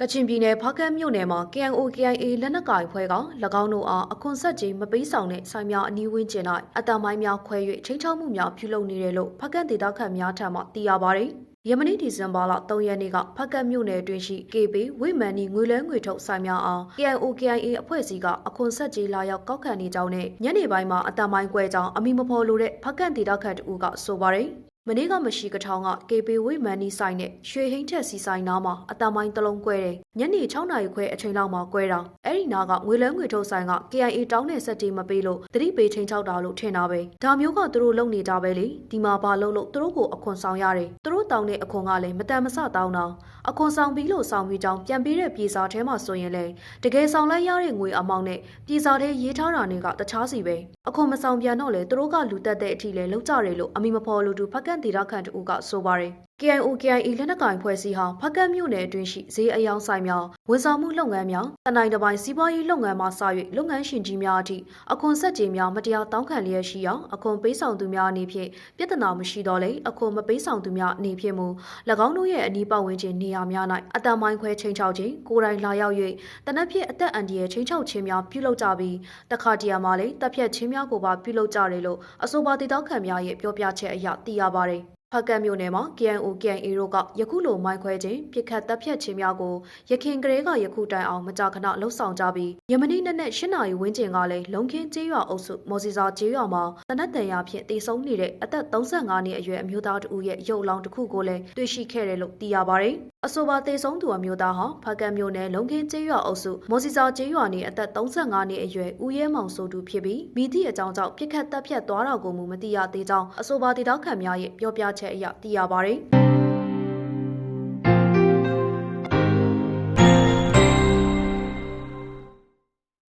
ကချင်ပြည်နယ်ဖားကတ်မြို့နယ်မှာ KNO KIA လက်နက်ကိုင်ဖွဲ့က၎င်းတို့အားအခွန်ဆက်ကြီးမပေးဆောင်တဲ့ဆိုင်များအနီးဝန်းကျင်၌အတံမိုင်းများခွဲ၍ချင်းချောက်မှုများပြုလုပ်နေတယ်လို့ဖားကတ်ဒေသခံများထံမှသိရပါတယ်။ယမနေ့ဒီဇင်ဘာလ3ရက်နေ့ကဖားကတ်မြို့နယ်အတွင်းရှိ KB ဝိမန်နီငွေလဲငွေထုတ်ဆိုင်များအား KNO KIA အဖွဲ့အစည်းကအခွန်ဆက်ကြီးလာရောက်ကောက်ခံနေကြောင်းနဲ့ညနေပိုင်းမှာအတံမိုင်းကွဲကြောင်းအမိမဖော်လို့တဲ့ဖားကတ်ဒေသခံတဦးကဆိုပါတယ်။ မနေ့ကမရှိကထောင်က KB ဝိမန်နီဆိုင်နဲ့ရွှေဟိန်းထက်စီဆိုင်နားမှာအတမိုင်းတစ်လုံးကွဲတယ်။ညနေ6နာရီခွဲအချိန်လောက်မှာကွဲတာ။အဲ့ဒီနားကငွေလဲငွေထုတ်ဆိုင်က KIA တောင်းတဲ့စက်တီမပေးလို့တတိပေးချင်းချောက်တာလို့ထင်တာပဲ။ဒါမျိုးကသူတို့လုံနေကြပဲလေ။ဒီမှာဘာလို့လို့သူတို့ကိုအခွန်ဆောင်ရတယ်။သူတို့တောင်းတဲ့အခွန်ကလည်းမတန်မဆတောင်းတာ။အခွန်ဆောင်ပြီးလို့ဆောင်ပြီးကြောင်းပြန်ပေးတဲ့ပြည်စာထဲမှာဆိုရင်လေတကယ်ဆောင်လိုက်ရတဲ့ငွေအမောင်းနဲ့ပြည်စာထဲရေးထားတာတွေကတခြားစီပဲ။အခွန်မဆောင်ပြန်တော့လေသူတို့ကလူတက်တဲ့အထိလေလောက်ကြတယ်လို့အမိမဖော်လို့သူဖက်ကန့်ဒေတာခန့်တူကဆိုပါတယ်။ KIO KIA လက်နက်ကိုင်ဖွဲ့စည်းဟာဖက်ကတ်မြို့နယ်အတွင်းရှိဈေးအယောင်ဆိုင်များဝန်ဆောင်မှုလုပ်ငန်းများတနိုင်တစ်ပိုင်းစီးပွားရေးလုပ်ငန်းမှစ၍လုပ်ငန်းရှင်ကြီးများအထိအခွန်ဆက်ကြေများမတရားတောင်းခံလျက်ရှိရာအခွန်ပေးဆောင်သူများအနေဖြင့်ပြဿနာမရှိတော့လေအခွန်မပေးဆောင်သူများအနေဖြင့်မူ၎င်းတို့ရဲ့အနီးပတ်ဝန်းကျင်နေရာများ၌အတံမိုင်းခွဲချင်းချောက်ခြင်းကိုယ်တိုင်လာရောက်၍တနက်ဖြန်အသက်အန္တရာယ်ချင်းချောက်ခြင်းများပြုလုပ်ကြပြီးတခါတရံမှာလည်းတပ်ဖြတ်ခြင်းများကိုပါပြုလုပ်ကြတယ်လို့အဆိုပါဒေသခံများရဲ့ပြောပြချက်အရသိရပါတယ် ဖကတ်မြို့နယ်မှာ KNO KNA တို့ကယခုလိုမိုင်းခွဲခြင်းပြစ်ခတ်တပ်ဖြတ်ခြင်းများကိုရခင်ကလေးကယခုတိုင်အောင်မကြာခဏလှုပ်ဆောင်ကြပြီးယမနေ့နေ့နဲ့၈နာရီဝန်းကျင်ကလည်းလုံခင်းကျေးရွာအုပ်စုမော်စီစာကျေးရွာမှာတနက်တန်ရာဖြင့်တည်ဆုံးနေတဲ့အသက်35နှစ်အရွယ်အမျိုးသားတဦးရဲ့ရုပ်အလောင်းတစ်ခုကိုလည်းတွေ့ရှိခဲ့တယ်လို့သိရပါတယ်။အဆိုပါတည်ဆုံးသူအမျိုးသားဟာဖကတ်မြို့နယ်လုံခင်းကျေးရွာအုပ်စုမော်စီစာကျေးရွာနေအသက်35နှစ်အရွယ်ဦးရဲမောင်ဆိုသူဖြစ်ပြီးမိသည့်အကြောင်းကြောင့်ပြစ်ခတ်တပ်ဖြတ်သွားတာကိုမူမသိရသေးကြောင်းအဆိုပါဒေသခံများရဲ့ပြောပြချက်အရသိရပါတယ်။